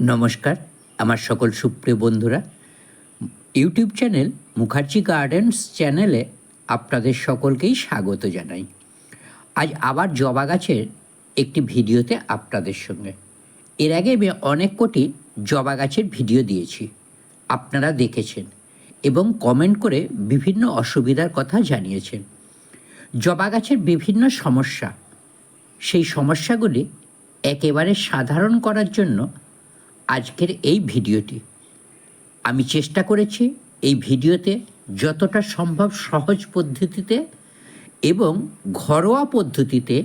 নমস্কার, আমার সকল সুপ্রিয় বন্ধুরা। ইউটিউব চ্যানেল মুখার্জি গার্ডেন্স চ্যানেলে আপনাদের সকলকেই স্বাগত জানাই। আজ আবার জবা গাছের একটি ভিডিওতে আপনাদের সঙ্গে। এর আগে আমি অনেক কোটি জবা গাছের ভিডিও দিয়েছি। আপনারা দেখেছেন এবং কমেন্ট করে বিভিন্ন অসুবিধার কথা জানিয়েছেন। জবা গাছের বিভিন্ন সমস্যা, সেই সমস্যাগুলি একেবারে সাধারণ করার জন্য আজকের এই ভিডিওটি। আমি চেষ্টা করেছি এই ভিডিওতে যতটা সম্ভব সহজ পদ্ধতিতে এবং ঘরোয়া পদ্ধতিতে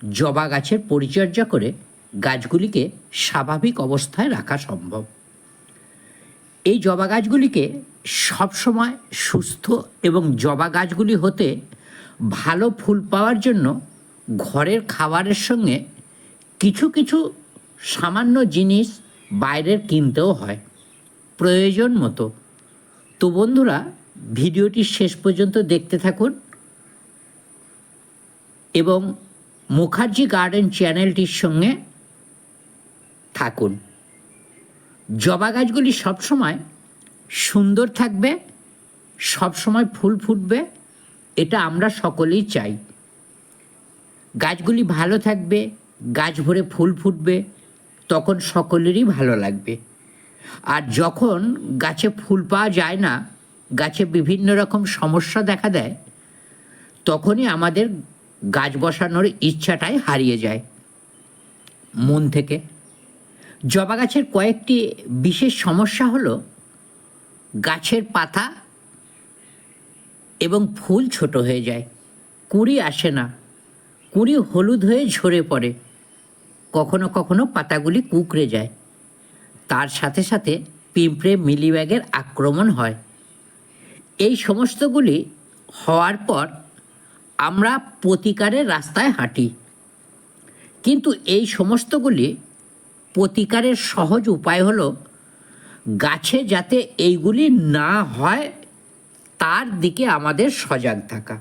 জবা গাছের পরিচর্যা করে গাছগুলিকে স্বাভাবিক অবস্থায় রাখা সম্ভব। এই জবা গাছগুলিকে সবসময় সুস্থ এবং জবা গাছগুলি হতে ভালো ফুল পাওয়ার জন্য ঘরের খাবারের সঙ্গে কিছু কিছু সামান্য জিনিস বাইরের কিনতেও হয়। প্রয়োজন মতো। তো বন্ধুরা, ভিডিওটি শেষ পর্যন্ত দেখতে থাকুন এবং মুখার্জি গার্ডেন চ্যানেলটির সঙ্গে থাকুন। জবা গাছগুলি সবসময় সুন্দর থাকবে, সবসময় ফুল ফুটবে, এটা আমরা সকলেই চাই। গাছগুলি ভালো থাকবে, গাছ ভরে ফুল ফুটবে। তখন সকলেরই ভালো লাগবে। আর যখন গাছে ফুল পাওয়া যায় না, গাছে বিভিন্ন রকম সমস্যা দেখা দেয়, তখনই আমাদের গাছ বসানোর ইচ্ছাটাই হারিয়ে যায়। মন থেকে। জবা গাছের কয়েকটি বিশেষ সমস্যা হলো, গাছের পাতা এবং ফুল ছোট হয়ে যায়, কুড়ি আসে না, কুড়ি হলুদ হয়ে ঝরে পড়ে। কখনো কখনো পাতাগুলি কুকড়ে যায়। তার সাথে সাথে পিঁপড়ে মিলিব্যাগের আক্রমণ হয়। এই সমস্তগুলি হওয়ার পর আমরা প্রতিকারের রাস্তায় হাঁটি। কিন্তু এই সমস্তগুলি প্রতিকারের সহজ উপায় হলো গাছে যাতে এইগুলি না হয়, তার দিকে আমাদের সজাগ থাকা।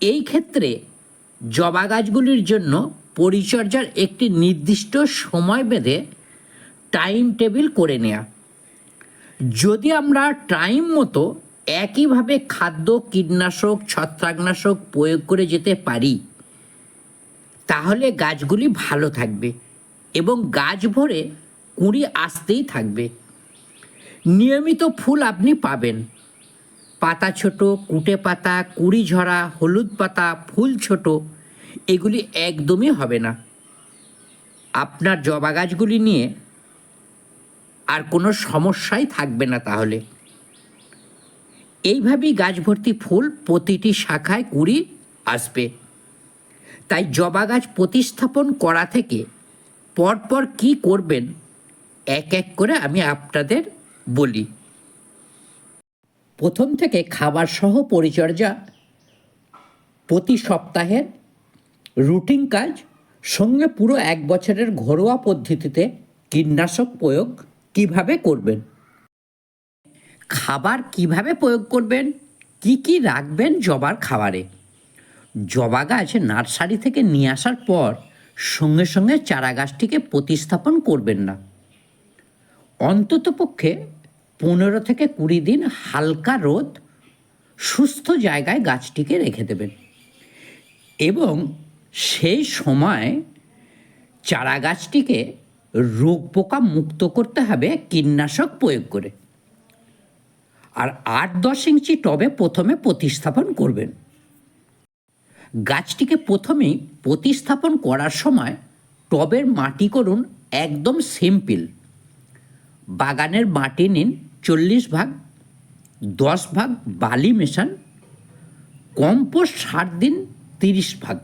এই ক্ষেত্রে জবা গাছগুলির জন্য পরিচর্যার একটি নির্দিষ্ট সময় বেঁধে টাইম টেবিল করে নেওয়া যদি আমরা টাইম মতো একইভাবে খাদ্য, কীটনাশক, ছত্রাকনাশক প্রয়োগ করে যেতে পারি, তাহলে গাছগুলি ভালো থাকবে এবং গাছ ভরে কুঁড়ি আসতেই থাকবে। নিয়মিত ফুল আপনি পাবেন। পাতা ছোট, কুটে পাতা, কুড়ি ঝরা, হলুদ পাতা, ফুল ছোট এগুলি একদমই হবে না। আপনার জবা গাছগুলি নিয়ে আর কোনো সমস্যাই থাকবে না তাহলে। এইভাবেই গাছ ভর্তি ফুল প্রতিটি শাখায় কুড়ি আসবে। তাই জবা গাছ প্রতিস্থাপন করা থেকে পরপর কি করবেন, এক এক করে আমি আপনাদের বলি। প্রথম থেকে খাবার সহ পরিচর্যা প্রতি সপ্তাহের রুটিন কাজ, সঙ্গে পুরো এক বছরের ঘরোয়া পদ্ধতিতে কীটনাশক প্রয়োগ কীভাবে করবেন? খাবার কীভাবে প্রয়োগ করবেন? কি কি রাখবেন জবার খাবারে? জবা গাছ নার্সারি থেকে নিয়ে আসার পর সঙ্গে সঙ্গে চারা গাছটিকে প্রতিস্থাপন করবেন না। অন্ততপক্ষে পনেরো থেকে কুড়ি দিন হালকা রোদ, সুস্থ জায়গায় গাছটিকে রেখে দেবেন। এবং সেই সময় চারা গাছটিকে রোগ পোকা মুক্ত করতে হবে, কীটনাশক প্রয়োগ করে। আর আট দশ ইঞ্চি টবে প্রথমে প্রতিস্থাপন করবেন। গাছটিকে প্রথমেই প্রতিস্থাপন করার সময় টবের মাটি করুন একদম সিম্পল। বাগানের মাটি নিন চল্লিশ ভাগ, দশ ভাগ বালি মেশান, কম্পোস্ট সার দিন তিরিশ ভাগ।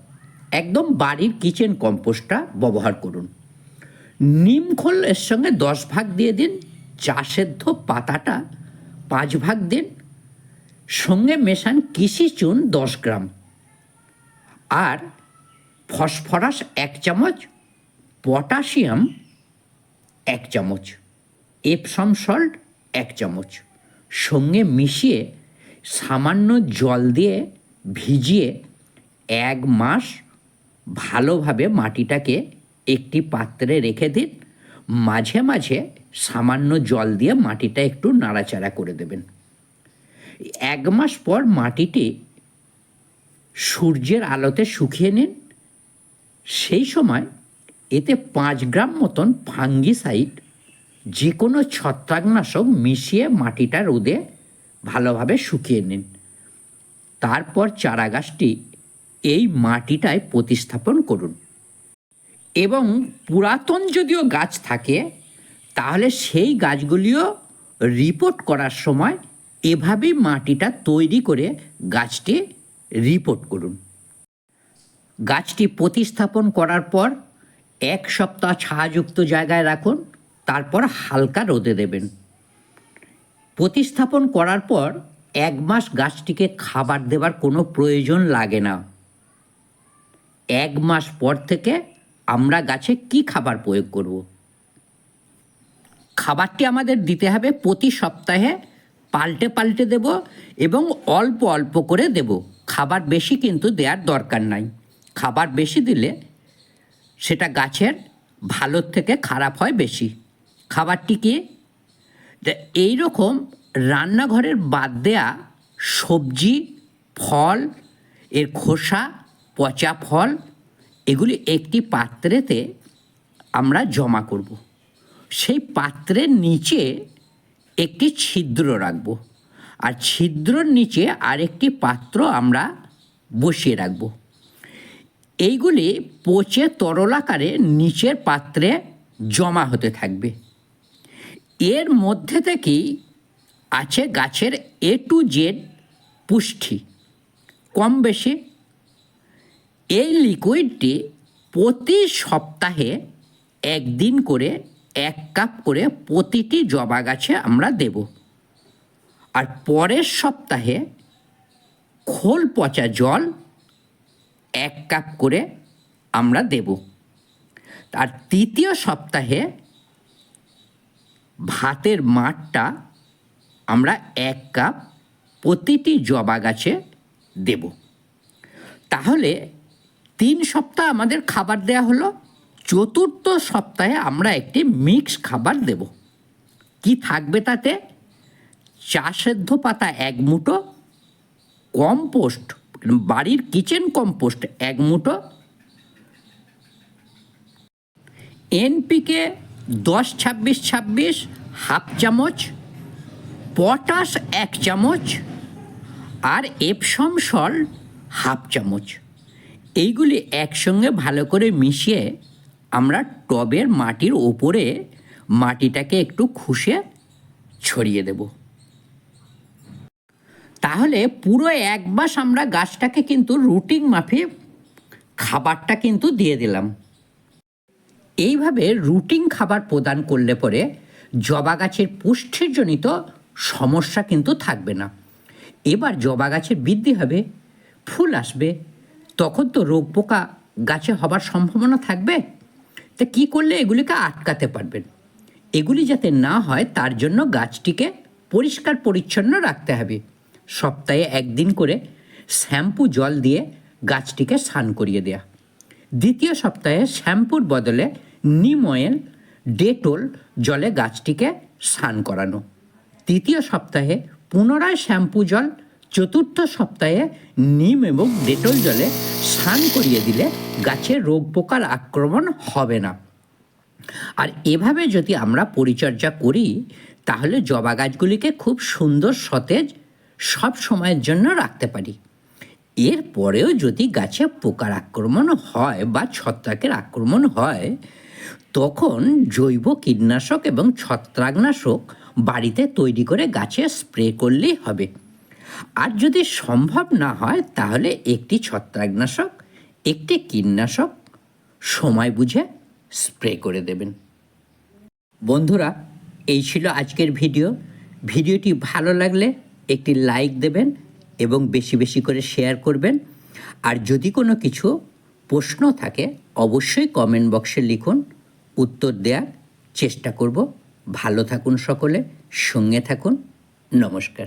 একদম বাড়ির কিচেন কম্পোস্টটা ব্যবহার করুন। নিম খোল এর সঙ্গে দশ ভাগ দিয়ে দিন, চা সেদ্ধ পাতাটা পাঁচ ভাগ দিন, সঙ্গে মেশান কৃষি চুন দশ গ্রাম। আর ফসফরাস এক চামচ, পটাশিয়াম এক চামচ, এপসম সল্ট এক চামচ, সঙ্গে মিশিয়ে সামান্য জল দিয়ে ভিজিয়ে এক মাস ভালোভাবে মাটিটাকে একটি পাত্রে রেখে দিন। মাঝে মাঝে সামান্য জল দিয়ে মাটিটা একটু নাড়াচাড়া করে দেবেন। এক মাস পর মাটিটি সূর্যের আলোতে শুকিয়ে নিন। সেই সময় এতে পাঁচ গ্রাম মতন ফাঙ্গিসাইড যে কোনো ছত্রাকনাশক মিশিয়ে মাটিটা রোদে ভালোভাবে শুকিয়ে নিন। তারপর চারা গাছটি এই মাটিটায় প্রতিস্থাপন করুন। এবং পুরাতন যদিও গাছ থাকে, তাহলে সেই গাছগুলিও রিপোর্ট করার সময় এভাবেই মাটিটা তৈরি করে গাছটি রিপোর্ট করুন। গাছটি প্রতিস্থাপন করার পর এক সপ্তাহ ছায়াযুক্ত জায়গায় রাখুন, তারপর হালকা রোদে দেবেন। প্রতিস্থাপন করার পর এক মাস গাছটিকে খাবার দেবার কোনো প্রয়োজন লাগে না। এক মাস পর থেকে আমরা গাছে কি খাবার প্রয়োগ করব? খাবারটি আমাদের দিতে হবে প্রতি সপ্তাহে পাল্টে পাল্টে দেব এবং অল্প অল্প করে দেব। খাবার বেশি কিন্তু দেওয়ার দরকার নাই। খাবার বেশি দিলে সেটা গাছের ভালোর থেকে খারাপ হয় বেশি। খাবারটি কি? এই রকম রান্নাঘরের বাদ দেয়া সবজি, ফল, এর খোসা পচা ফল, এগুলি একটি পাত্রেতে আমরা জমা করব। সেই পাত্রের নিচে একটি ছিদ্র রাখব আর ছিদ্রর নিচে আরেকটি পাত্র আমরা বসিয়ে রাখব। এইগুলি পচে তরল আকারে নিচের পাত্রে জমা হতে থাকবে। এর মধ্যে থেকেই আছে গাছের এ টু জেড পুষ্টি। কম বেশি এই লিকুইডটি প্রতি সপ্তাহে একদিন করে এক কাপ করে প্রতিটি জবা গাছে আমরা দেব। আর পরের সপ্তাহে খোল পচা জল এক কাপ করে আমরা দেব। আর তৃতীয় সপ্তাহে ভাতের মাঠটা আমরা এক কাপ প্রতিটি জবা গাছে দেব। তাহলে তিন সপ্তাহ আমাদের খাবার দেয়া হলো। চতুর্থ সপ্তাহে আমরা একটি মিক্স খাবার দেব। কি থাকবে তাতে? চা সেদ্ধ পাতা এক মুঠো, কম্পোস্ট, বাড়ির কিচেন কম্পোস্ট এক মুঠো, এনপিকে দশ ছাব্বিশ ছাব্বিশ হাফ চামচ, পটাশ এক চামচ, আর এপসম সল্ট হাফ চামচ। এইগুলি একসঙ্গে ভালো করে মিশিয়ে আমরা টবের মাটির ওপরে মাটিটাকে একটু খুশে ছড়িয়ে দেব। তাহলে পুরো এক মাস আমরা গাছটাকে কিন্তু রুটিন মাফিক খাবারটা কিন্তু দিয়ে দিলাম। এইভাবে রুটিন খাবার প্রদান করলে পরে জবা গাছের পুষ্টিজনিত সমস্যা কিন্তু থাকবে না। এবার জবা গাছের বৃদ্ধি হবে, ফুল আসবে তখন তো রোগ পোকা গাছে হবার সম্ভাবনা থাকবে। তা কি করলে এগুলিকে আটকাতে পারবেন? এগুলি যাতে না হয়, তার জন্য গাছটিকে পরিষ্কার পরিচ্ছন্ন রাখতে হবে। সপ্তাহে একদিন করে শ্যাম্পু জল দিয়ে গাছটিকে স্নান করিয়ে দেয়া। দ্বিতীয় সপ্তাহে শ্যাম্পুর বদলে নিম অয়েল, ডেটল জলে গাছটিকে স্নান করানো। তৃতীয় সপ্তাহে পুনরায় শ্যাম্পু জল চতুর্থ সপ্তাহে নিম এবং ডেটল জলে স্নান করিয়ে দিলে গাছের রোগ পোকার আক্রমণ হবে না। আর এভাবে যদি আমরা পরিচর্যা করি, তাহলে জবা গাছগুলিকে খুব সুন্দর সতেজ সব সময়ের জন্য রাখতে পারি। এরপরেও যদি গাছে পোকার আক্রমণ হয় বা ছত্রাকের আক্রমণ হয়, তখন জৈব কীটনাশক এবং ছত্রাকনাশক বাড়িতে তৈরি করে গাছে স্প্রে করলেই হবে। আর যদি সম্ভব না হয়, তাহলে একটি ছত্রাকনাশক, একটি কীটনাশক সময় বুঝে স্প্রে করে দেবেন। বন্ধুরা, এই ছিল আজকের ভিডিও। ভিডিওটি ভালো লাগলে একটি লাইক দেবেন এবং বেশি বেশি করে শেয়ার করবেন। আর যদি কোনো কিছু প্রশ্ন থাকে, অবশ্যই কমেন্ট বক্সে লিখুন। উত্তর দেওয়ার চেষ্টা করব। ভালো থাকুন সকলে, সঙ্গে থাকুন। নমস্কার।